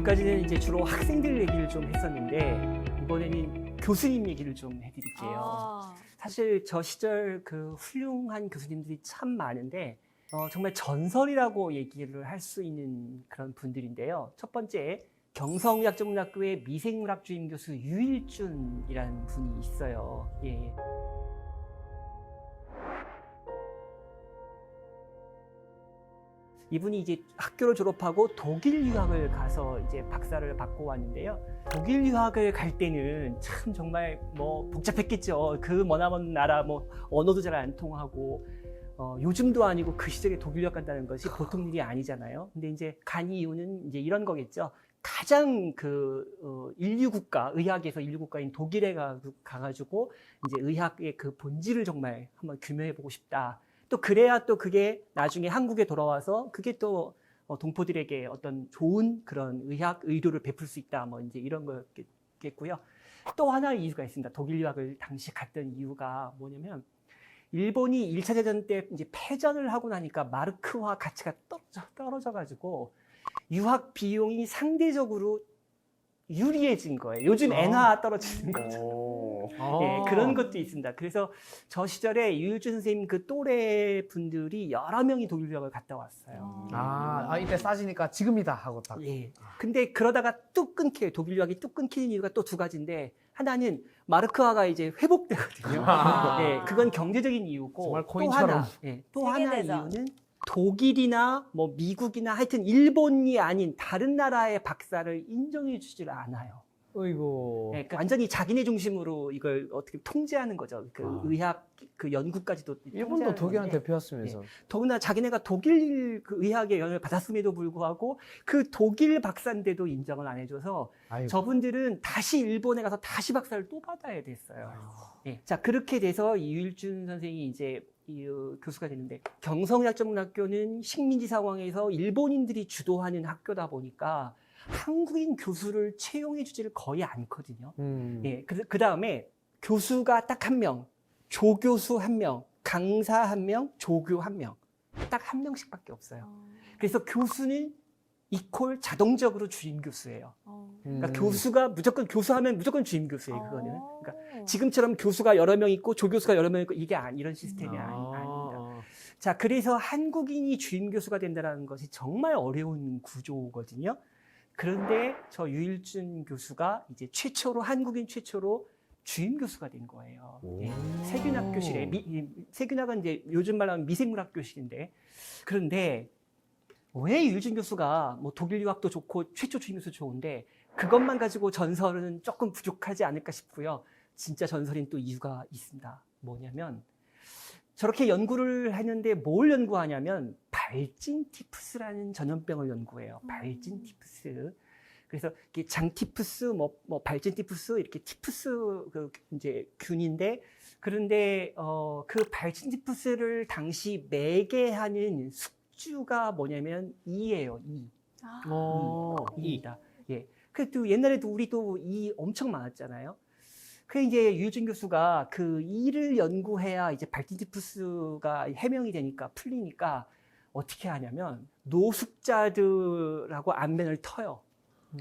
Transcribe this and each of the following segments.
지금까지는 이제 주로 학생들 얘기를 좀 했었는데 이번에는 교수님 얘기를 좀 해드릴게요. 아, 사실 저 시절 그 훌륭한 교수님들이 참 많은데 어, 정말 전설이라고 얘기를 할 수 있는 그런 분들인데요. 첫 번째 경성의학 전문학교의 미생물학 주임 교수 유일준이라는 분이 있어요. 예. 이분이 이제 학교를 졸업하고 독일 유학을 가서 이제 박사를 받고 왔는데요. 독일 유학을 갈 때는 참 정말 뭐 복잡했겠죠. 그 머나먼 나라 뭐 언어도 잘 안 통하고 어, 요즘도 아니고 그 시절에 독일 유학 간다는 것이 보통 일이 아니잖아요. 근데 이제 간 이유는 이제 이런 거겠죠. 가장 그 어, 인류 국가 의학에서 인류 국가인 독일에 가, 가가지고 이제 의학의 그 본질을 정말 한번 규명해 보고 싶다. 또 그래야 또 그게 나중에 한국에 돌아와서 그게 또 어, 동포들에게 어떤 좋은 그런 의학 의료를 베풀 수 있다. 뭐 이제 이런 거겠고요. 또 하나의 이유가 있습니다. 독일 유학을 당시 갔던 이유가 뭐냐면 일본이 1차 대전 때 이제 패전을 하고 나니까 마르크화 가치가 떨어져, 떨어져 가지고 유학 비용이 상대적으로 유리해진 거예요. 요즘 아. 엔화 떨어지는 거죠. 오. 예, 그런 것도 있습니다. 그래서 저 시절에 유일준 선생님 그 또래 분들이 여러 명이 독일 유학을 갔다 왔어요. 아, 아, 이때 싸지니까 지금이다 하고 딱. 예. 근데 그러다가 뚝 끊겨요. 독일 유학이 뚝 끊기는 이유가 또 두 가지인데 하나는 마르크화가 이제 회복되거든요. 아. 예, 그건 경제적인 이유고 정말 또 코인처럼. 하나, 예, 또 하나 세계대전. 이유는 독일이나 뭐 미국이나 하여튼 일본이 아닌 다른 나라의 박사를 인정해 주질 않아요. 어이구. 예, 그 완전히 자기네 중심으로 이걸 어떻게 통제하는 거죠. 그 아. 의학 그 연구까지도 일본도 통제하는 독일한 건데 대표였으면서. 더구나 자기네가 독일 그 의학의 영향을 받았음에도 불구하고 그 독일 박사인데도 인정을 안 해줘서 아이고. 저분들은 다시 일본에 가서 다시 박사를 또 받아야 됐어요. 예. 자 그렇게 돼서 이 유일준 선생이 이제 이, 어, 교수가 되는데 경성의학 전문학교는 식민지 상황에서 일본인들이 주도하는 학교다 보니까 한국인 교수를 채용해 주지를 거의 않거든요. 음. 예, 그, 그 다음에 교수가 딱 한 명, 조교수 한 명, 강사 한 명, 조교 한 명. 딱 한 명씩밖에 없어요. 어, 그래서 교수는 이퀄 자동적으로 주임 교수예요. 어. 그러니까 음. 교수가 무조건 교수하면 무조건 주임 교수예요, 그거는. 어. 그러니까 지금처럼 교수가 여러 명 있고 조교수가 여러 명 있고 이게 안, 이런 시스템이 아. 아니, 아닙니다. 자, 그래서 한국인이 주임 교수가 된다는 것이 정말 어려운 구조거든요. 그런데 저 유일준 교수가 이제 최초로 한국인 최초로 주임 교수가 된 거예요. 오. 예. 세균학 교실에 미, 세균학은 이제 요즘 말로 하면 미생물학 교실인데 그런데 왜 유일준 교수가 뭐 독일 유학도 좋고 최초 주임 교수 좋은데 그것만 가지고 전설은 조금 부족하지 않을까 싶고요. 진짜 전설인 또 이유가 있습니다. 뭐냐면 저렇게 연구를 했는데 뭘 연구하냐면 발진 티푸스라는 전염병을 연구해요. 음. 발진 티푸스. 그래서 이게 장티푸스, 뭐, 뭐 발진 티푸스 이렇게 티푸스 그 이제 균인데 그런데 어, 그 발진 티푸스를 당시 매개하는 숙주가 뭐냐면 이예요. 이. 아, 어. 이다. 예. 그또 옛날에도 우리도 이 엄청 많았잖아요. 그 이제 유준 교수가 그 이를 연구해야 이제 발진티푸스가 해명이 되니까 풀리니까 어떻게 하냐면 노숙자들하고 안면을 터요.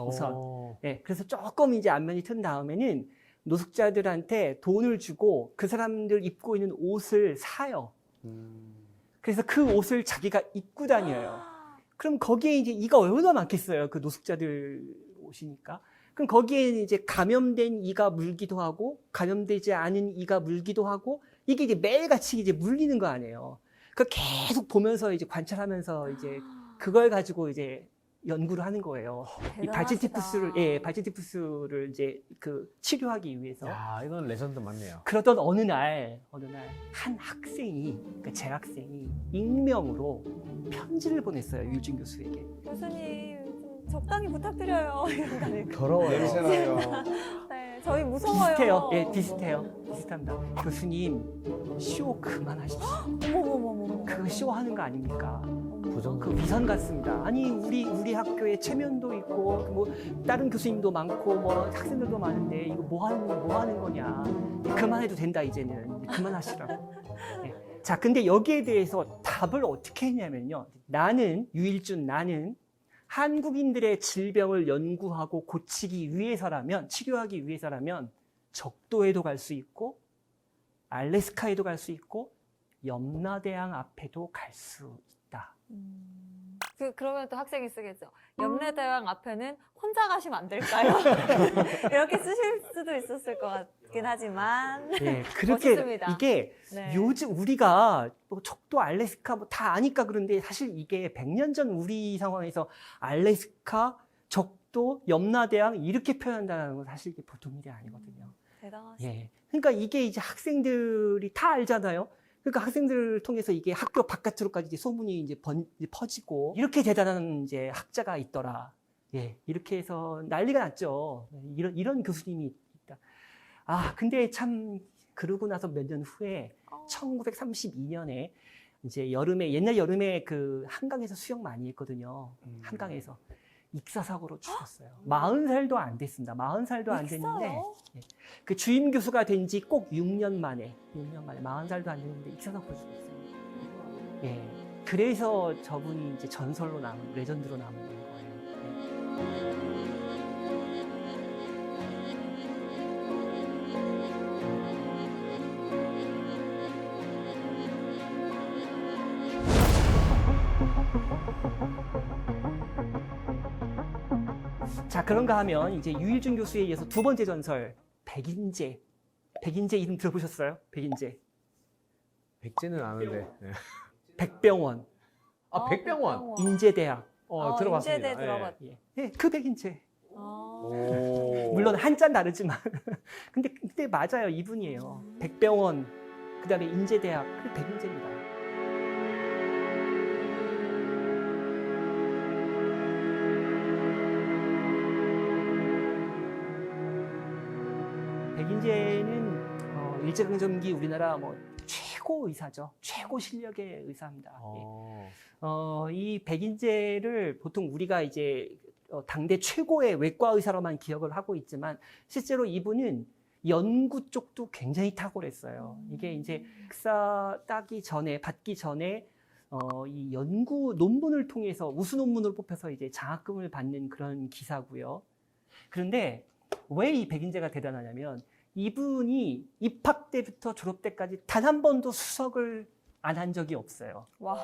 우선. 어. 예. 그래서 조금 이제 안면이 튼 다음에는 노숙자들한테 돈을 주고 그 사람들 입고 있는 옷을 사요. 음. 그래서 그 옷을 자기가 입고 다녀요. 그럼 거기에 이제 이가 얼마나 많겠어요. 그 노숙자들 오시니까. 그럼 거기에 이제 감염된 이가 물기도 하고 감염되지 않은 이가 물기도 하고 이게 이제 매일같이 이제 물리는 거 아니에요. 그 계속 보면서 이제 관찰하면서 이제 그걸 가지고 이제 연구를 하는 거예요. 이 대단하시다. 발진티푸스를 예, 발진티푸스를 이제 그 치료하기 위해서. 야, 이건 레전드 맞네요. 그러던 어느 날, 어느 날 한 학생이, 그 재학생이 익명으로 편지를 보냈어요 유진 교수에게. 교수님 좀 적당히 부탁드려요. 이런 거 아닐까? 더러워요. 냄새나요. 네, 저희 무서워요. 비슷해요. 예, 비슷해요. 비슷합니다. 교수님 쇼 그만하십시오. 어머머머머. 그거 쇼 하는 거 아닙니까? 부정. 그 위선 같습니다. 아니 우리 우리 학교에 체면도 있고 뭐 다른 교수님도 많고 뭐 학생들도 많은데 이거 뭐 하는 뭐 하는 거냐? 예, 그만해도 된다 이제는 이제 그만하시라고. 예. 자, 근데 여기에 대해서 답을 어떻게 했냐면요. 나는 유일준 나는 한국인들의 질병을 연구하고 고치기 위해서라면, 치료하기 위해서라면 적도에도 갈 수 있고, 알래스카에도 갈 수 있고, 염라대왕 앞에도 갈 수 있다. 음. 그, 그러면 또 학생이 쓰겠죠. 염라대왕 앞에는 혼자 가시면 안 될까요? 이렇게 쓰실 수도 있었을 것 같긴 하지만. 예, 그렇게 멋있습니다. 이게 네. 요즘 우리가 뭐 적도 알래스카 뭐 다 아니까 그런데 사실 이게 100년 전 우리 상황에서 알래스카, 적도, 염라대왕 이렇게 표현한다는 건 사실 이게 보통 일이 아니거든요. 대단하시네. 예. 그러니까 이게 이제 학생들이 다 알잖아요. 그러니까 학생들을 통해서 이게 학교 바깥으로까지 이제 소문이 이제 번, 이제 퍼지고 이렇게 대단한 이제 학자가 있더라. 예. 이렇게 해서 난리가 났죠. 이런 이런 교수님이 있다. 아, 근데 참 그러고 나서 몇 년 후에 어. 1932년에 이제 여름에 옛날 여름에 그 한강에서 수영 많이 했거든요. 음. 한강에서 익사사고로 죽었어요. 40살도 안 됐습니다. 40살도 안 됐는데 있어요? 그 주임 교수가 된 지 꼭 6년 만에 6년 만에 40살도 안 됐는데 익사사고로 죽었어요. 예. 그래서 저분이 이제 전설로 남은 레전드로 남은 자, 그런가 하면 이제 유일준 교수에 이어서 두 번째 전설 백인재. 백인재 이름 들어보셨어요? 백인재. 백제는 아는데. 네. 백병원, 아, 어, 백병원. 인제대학. 어, 어, 들어봤습니다. 인제대 들어봤- 예, 예, 그 백인재. 어. 오. 물론 한자 다르지만. 근데 근데 맞아요. 이분이에요. 백병원. 그다음에 인제대학. 그 백인재입니다. 백인재는 어, 일제강점기 우리나라 뭐 최고 의사죠. 최고 실력의 의사입니다. 예. 어. 어, 이 백인재를 보통 우리가 이제 어, 당대 최고의 외과 의사로만 기억을 하고 있지만 실제로 이분은 연구 쪽도 굉장히 탁월했어요. 이게 이제 학사 따기 전에 받기 전에 어, 이 연구 논문을 통해서 우수 논문으로 뽑혀서 이제 장학금을 받는 그런 기사고요. 그런데 왜 이 백인재가 대단하냐면 이분이 입학 때부터 졸업 때까지 단 한 번도 수석을 안 한 적이 없어요. 와.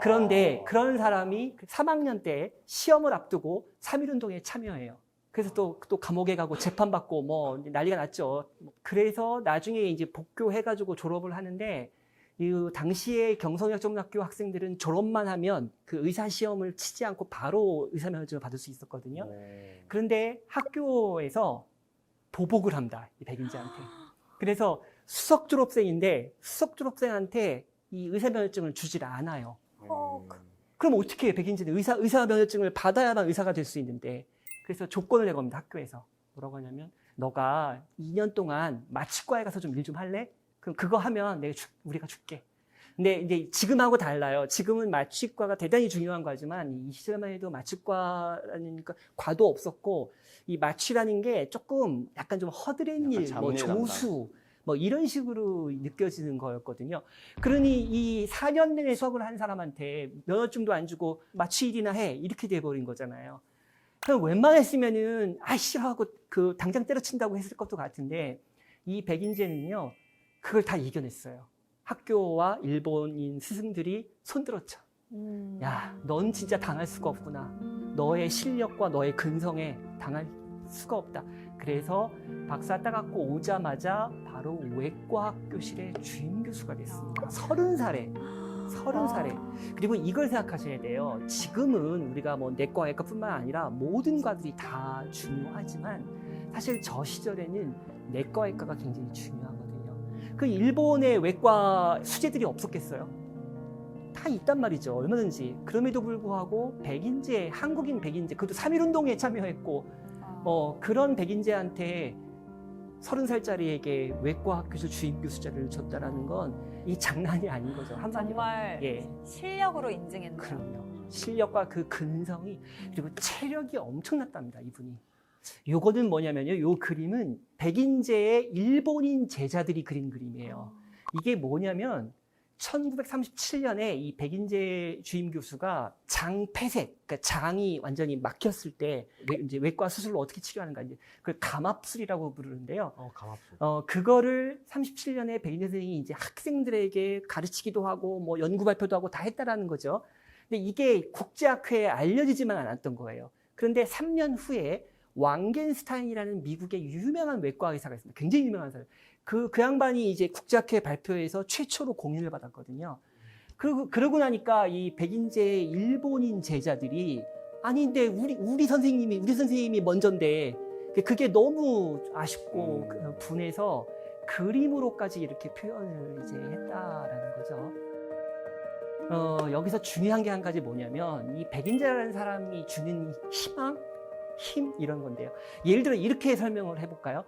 그런데 그런 사람이 3학년 때 시험을 앞두고 3.1운동에 참여해요. 그래서 또, 또 감옥에 가고 재판받고 뭐 난리가 났죠. 그래서 나중에 이제 복교해가지고 졸업을 하는데 이 당시에 경성여정학교 학생들은 졸업만 하면 그 의사 시험을 치지 않고 바로 의사 면허증을 받을 수 있었거든요. 네. 그런데 학교에서 보복을 합니다. 이 백인재한테. 그래서 수석 졸업생인데 수석 졸업생한테 이 의사 면허증을 주질 않아요. 어, 그럼 어떻게 해요? 백인재는 의사, 의사 면허증을 받아야만 의사가 될 수 있는데. 그래서 조건을 내겁니다, 학교에서. 뭐라고 하냐면, 너가 2년 동안 마취과에 가서 좀 일 좀 할래? 그럼 그거 하면 내가 주- 우리가 줄게. 근데 이제 지금하고 달라요. 지금은 마취과가 대단히 중요한 과지만 이 시절만 해도 마취과라는 그 과도 없었고 이 마취라는 게 조금 약간 좀 허드렛 일, 뭐. 조수 뭐 이런 식으로 느껴지는 거였거든요. 그러니 이 4년 내내 수업을 한 사람한테 면허증도 안 주고 마취일이나 해 이렇게 돼버린 거잖아요. 그럼 웬만했으면은 아 싫어 하고 그 당장 때려친다고 했을 것도 같은데 이 백인재는요 그걸 다 이겨냈어요. 학교와 일본인 스승들이 손들었죠. 음. 야, 넌 진짜 당할 수가 없구나. 너의 실력과 너의 근성에 당할 수가 없다. 그래서 박사 따갖고 오자마자 바로 외과 학 교실의 주임 교수가 됐습니다. 서른 살에. 서른 살에. 그리고 이걸 생각하셔야 돼요. 지금은 우리가 뭐 내과, 외과뿐만 아니라 모든 과들이 다 중요하지만 사실 저 시절에는 내과, 외과가 굉장히 중요하거든요. 그 일본의 외과 수제들이 없었겠어요? 다 있단 말이죠. 얼마든지. 그럼에도 불구하고 백인재, 한국인 백인재, 그것도 3.1운동에 참여했고, 아. 뭐 그런 백인재한테 서른 살짜리에게 외과 학 교수 주임 교수자를 줬다라는 건 이 장난이 아닌 거죠. 한마디로. 정말 예. 실력으로 인증했네요. 그럼요. 실력과 그 근성이 그리고 체력이 엄청났답니다. 이분이. 요거는 뭐냐면요. 요 그림은 백인재의 일본인 제자들이 그린 그림이에요. 이게 뭐냐면 1937년에 이 백인재 주임 교수가 장 폐색, 그러니까 장이 완전히 막혔을 때 외- 이제 외과 수술로 어떻게 치료하는가 이제 그걸 감압술이라고 부르는데요. 어, 감압술. 어, 그거를 37년에 백인재 선생이 이제 학생들에게 가르치기도 하고 뭐 연구 발표도 하고 다 했다라는 거죠. 근데 이게 국제학회에 알려지지만 않았던 거예요. 그런데 3년 후에 왕겐스타인이라는 미국의 유명한 외과 의사가 있습니다. 굉장히 유명한 사람. 그, 그 양반이 이제 국제학회 발표에서 최초로 공인을 받았거든요. 그리고, 그러고 나니까 이 백인재의 일본인 제자들이 아니, 근데 우리, 우리 선생님이, 우리 선생님이 먼저인데 그게 너무 아쉽고 음. 그 분해서 그림으로까지 이렇게 표현을 이제 했다라는 거죠. 어, 여기서 중요한 게 한 가지 뭐냐면 이 백인재라는 사람이 주는 희망, 힘 이런 건데요. 예를 들어 이렇게 설명을 해볼까요?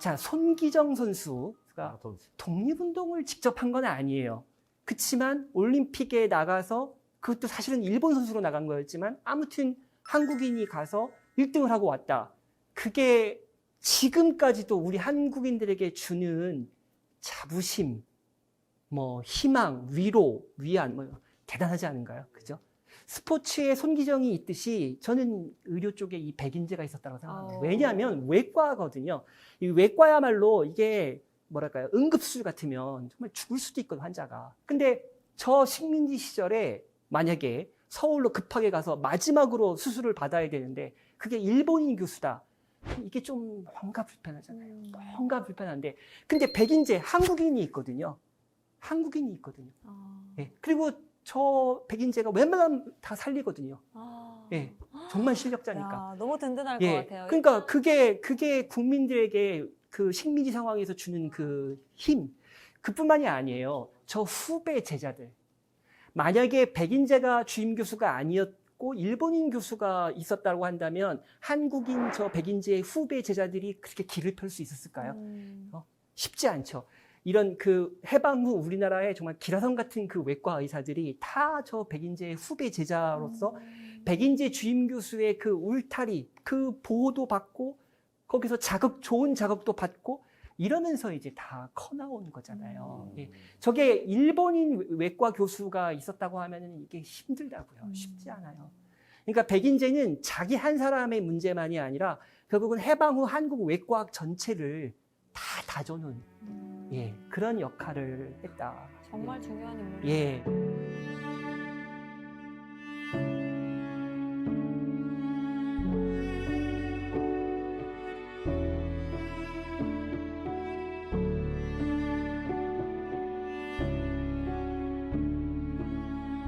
자, 손기정 선수가 아, 돈. 독립운동을 직접 한 건 아니에요. 그치만 올림픽에 나가서 그것도 사실은 일본 선수로 나간 거였지만 아무튼 한국인이 가서 1등을 하고 왔다. 그게 지금까지도 우리 한국인들에게 주는 자부심, 뭐 희망, 위로, 위안, 뭐 대단하지 않은가요? 그죠? 스포츠에 손기정이 있듯이 저는 의료 쪽에 이 백인재가 있었다고 생각합니다. 어. 왜냐하면 외과거든요. 이 외과야말로 이게 뭐랄까요 응급술 같으면 정말 죽을 수도 있거든 환자가. 근데 저 식민지 시절에 만약에 서울로 급하게 가서 마지막으로 수술을 받아야 되는데 그게 일본인 교수다. 이게 좀 뭔가 불편하잖아요. 음. 뭔가 불편한데 근데 백인재 한국인이 있거든요. 한국인이 있거든요. 아. 예. 그리고 저 백인재가 웬만하면 다 살리거든요. 아. 예. 정말 실력자니까. 야, 너무 든든할 예. 것 같아요. 그러니까 그게 그게 국민들에게 그 식민지 상황에서 주는 그 힘, 그뿐만이 아니에요. 저 후배 제자들. 만약에 백인재가 주임 교수가 아니었고 일본인 교수가 있었다고 한다면 한국인 저 백인재의 후배 제자들이 그렇게 길을 펼 수 있었을까요? 음. 쉽지 않죠. 이런 그 해방 후 우리나라의 정말 기라성 같은 그 외과 의사들이 다 저 백인재의 후배 제자로서 음. 백인재 주임 교수의 그 울타리, 그 보호도 받고 거기서 자극 좋은 자극도 받고 이러면서 이제 다 커 나오는 거잖아요. 음. 예. 저게 일본인 외과 교수가 있었다고 하면은 이게 힘들다고요. 음. 쉽지 않아요. 그러니까 백인재는 자기 한 사람의 문제만이 아니라 결국은 해방 후 한국 외과학 전체를 다 다져놓은 음. 예, 그런 역할을 했다. 정말 중요한 인물이에요. 예.